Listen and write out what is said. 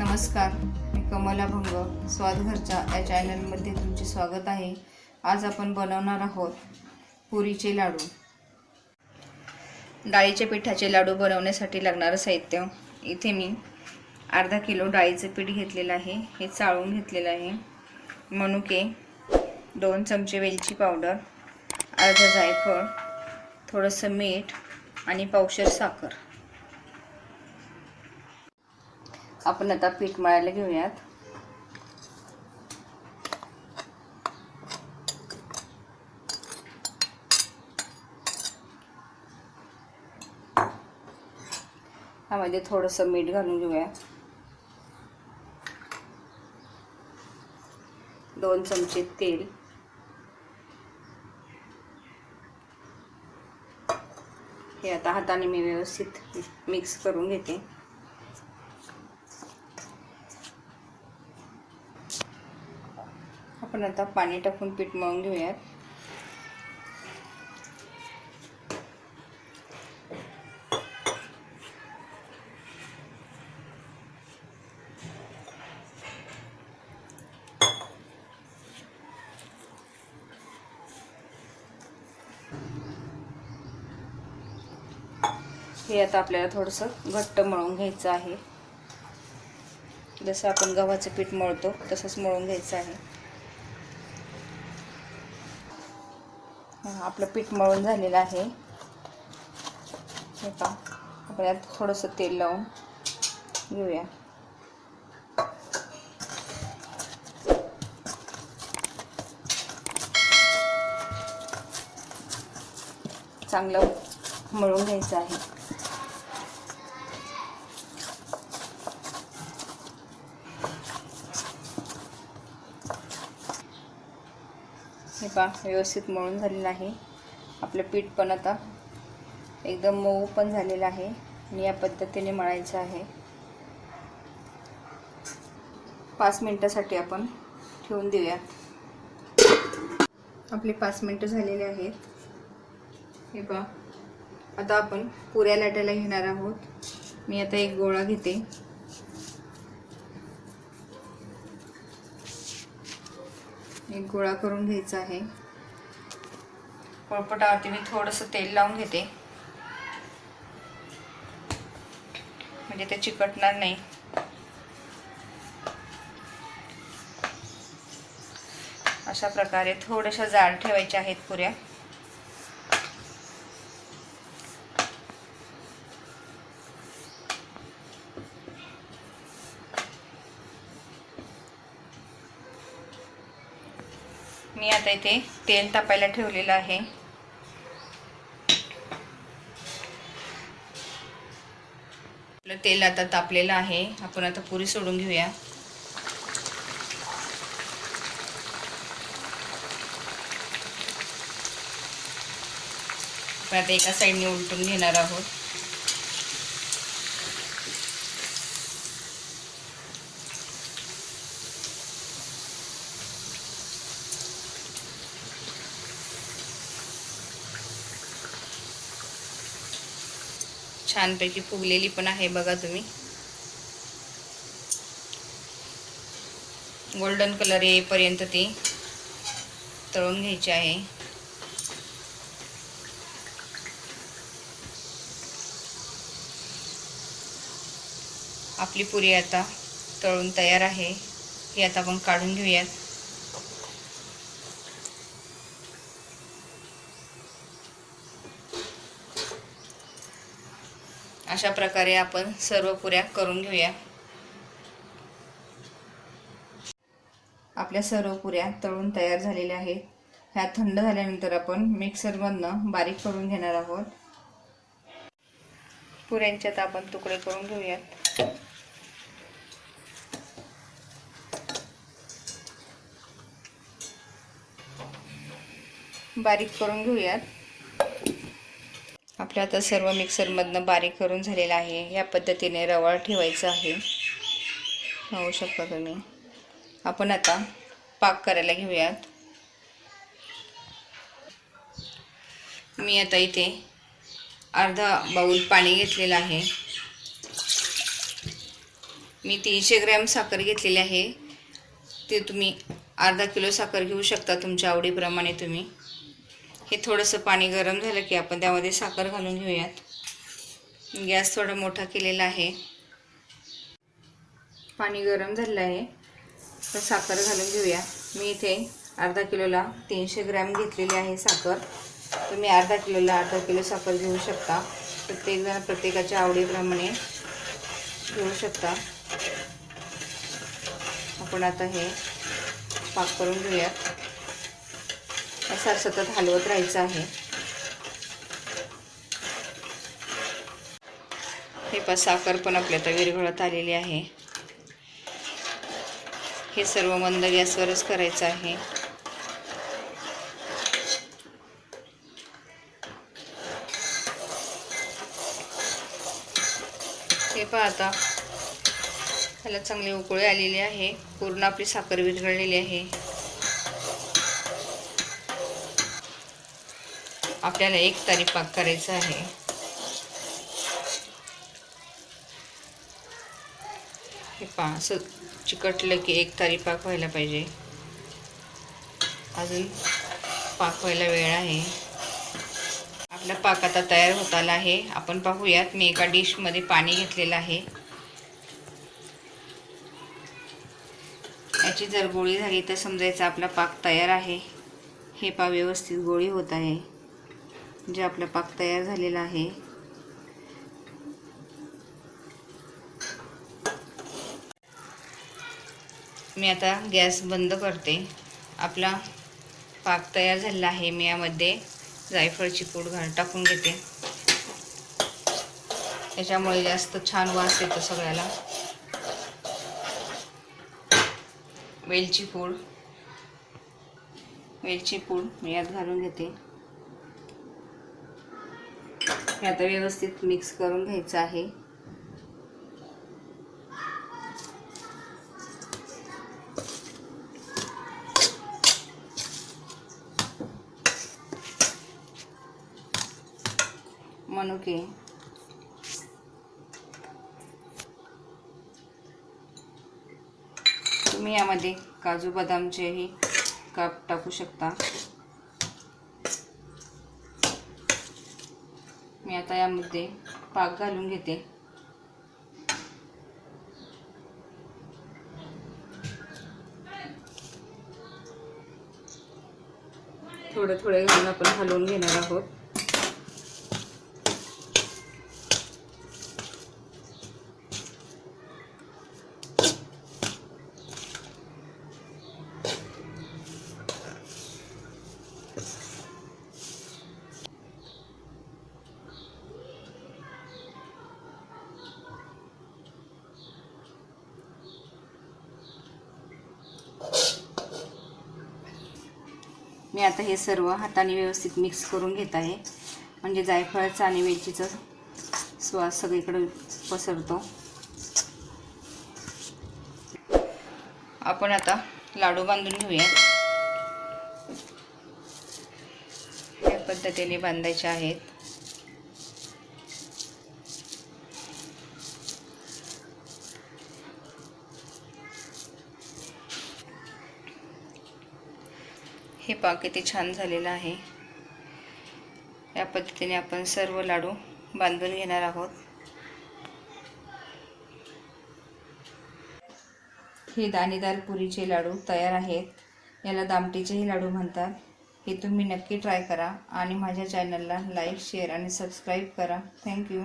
नमस्कार मी कमला भंग स्वादघरच्या या चॅनलमध्ये तुमचे स्वागत आहे. आज आपण बनवणार आहोत पुरीचे लाडू. डाळीच्या पिठाचे लाडू बनवण्यासाठी लागणारं साहित्य. इथे मी अर्धा किलो डाळीचं पीठ घेतलेलं आहे. हे चाळून घेतलेलं आहे. मनुके दोन चमचे वेलची पावडर अर्धा जायफळ थोडंसं मीठ आणि पावशर साखर. आपण आता पीठ मळायला घेऊयात. ह्यामध्ये थोडंसं मीठ घालून घेऊया. दोन चमचे तेल. हे आता हाताने मी व्यवस्थित मिक्स करून घेते. आपण आता पाणी टाकून पीठ मळून घेऊयात. हे आता आपल्याला थोडंसं घट्ट मळून घ्यायचं आहे. जसं आपण गव्हाचं पीठ मळतो तसंच मळून घ्यायचं आहे. आपलं पीठ मळून झालेलं आहे. हे पहा आपण यात थोडंसं तेल लावून घेऊया. चांगलं मळून घ्यायचं आहे. हे पहा व्यवस्थित मळून झालेलं आहे. आपलं पीठ पण आता एकदम मऊ पण झालेलं आहे आणि या पद्धतीने मळायचं आहे. पाच मिनटासाठी आपण ठेवून देऊयात. आपले पाच मिनटं झालेले आहेत. हे पहा आता आपण पुऱ्या लाटायला घेणार आहोत. मी आता एक गोळा घेते. एक गोळा करून घ्यायचा आहे. पोळपटावरती मी थोडंसं तेल लावून घेते. म्हणजे ते चिकटणार नाही. अशा प्रकारे थोड्याशा जाड ठेवायच्या आहेत पुऱ्या. मी आता इथे तेल तापायला ठेवलेलं आहे. आपलं तेल आता तापलेलं आहे. आपण आता पुरी सोडून घेऊया. आपण आता एका साईडने उलटून घेणार आहोत. छानपैकी फुगलेली पण आहे बघा तुम्ही. गोल्डन कलर येईपर्यंत ती तळून घ्यायची आहे. आपली पुरी आता तळून तयार आहे. ही आता आपण काढून घेऊयात. अशा प्रकारे आपण सर्व पुऱ्या करून घेऊया. आपल्या सर्व पुऱ्या तळून तयार झालेल्या आहेत. ह्या थंड झाल्यानंतर आपण मिक्सरमधनं बारीक करून घेणार आहोत. पुऱ्यांच्यात आपण तुकडे करून घेऊयात. बारीक करून घेऊयात. आपल्या आता सर्व मिक्सरमधनं बारीक करून झालेलं आहे. या पद्धतीने रवाळ ठेवायचं आहे. पाहू शकता तुम्ही. आपण आता पाक करायला घेऊयात. मी आता इथे अर्धा बाऊल पाणी घेतलेलं आहे. मी तीनशे ग्रॅम साखर घेतलेली आहे. ते तुम्ही अर्धा किलो साखर घेऊ शकता तुमच्या आवडीप्रमाणे तुम्ही. हे थोडंसं पाणी गरम झालं की आपण त्यामध्ये साखर घालून घेऊयात. गॅस थोडा मोठा केलेला आहे. पाणी गरम झालेलं आहे. तर साखर घालून घेऊया. मी इथे अर्धा किलोला तीनशे ग्रॅम घेतलेली आहे साखर. तुम्ही अर्धा किलोला अर्धा किलो साखर घेऊ शकता. प्रत्येकजण प्रत्येकाच्या आवडीप्रमाणे घेऊ शकता. आपण आता हे पाक करून घेऊयात. असं सतत हलवत राहायचं आहे. हे पा साखर पण आपल्या आता विरघळत आलेली आहे. हे सर्व मंद गॅसवरच करायचं आहे. हे पहा आता त्याला चांगली उकळी आलेली आहे. पूर्ण आपली साखर विरघळलेली आहे. आपल्याला एक तरीपाक करायचा आहे. हे पहा असं चिकटलं की एक तारी पाक व्हायला पाहिजे. अजून पाक व्हायला वेळ आहे. आपला पाक आता तयार होत आला आहे. आपण पाहूयात मी एका डिशमध्ये पाणी घेतलेलं आहे. याची जर गोळी झाली तर समजायचं आपला पाक तयार आहे. हे पा व्यवस्थित गोळी होत आहे. जे आपला पाक तयार झालेला आहे. मी आता गॅस बंद करते. आपला पाक तयार झालेला आहे. मी यामध्ये जायफळची पूड घाल टाकून घेते. त्याच्यामुळे जास्त छान वास येतो सगळ्याला. वेलची पूड. वेलची पूड मी यात घालून घेते. हे आता व्यवस्थित मिक्स करून घ्यायचं आहे. मनुके. तुम्ही यामध्ये काजू बदामचेही काप टाकू शकता. आता यामध्ये पाक घालून घेते. थोडं थोडे घालून आपण हलवून घेणार आहोत. मी आता हे सर्व हाताने व्यवस्थित मिक्स करून घेत आहे. म्हणजे जायफळाचा आणि वेलचीचा स्वास सगळीकडे पसरतो. आपण आता लाडू बांधून घेऊया. या पद्धतीने बांधायचे आहेत. हे पाक किती छान झालेलं आहे. या पद्धतीने आपण सर्व लाडू बांधून घेणार आहोत. हे दाणेदार पुरीचे लाडू तयार आहेत. याला दामटीचेही लाडू म्हणतात. हे तुम्ही नक्की ट्राय करा आणि माझ्या चॅनलला लाईक शेअर आणि सबस्क्राईब करा. Thank you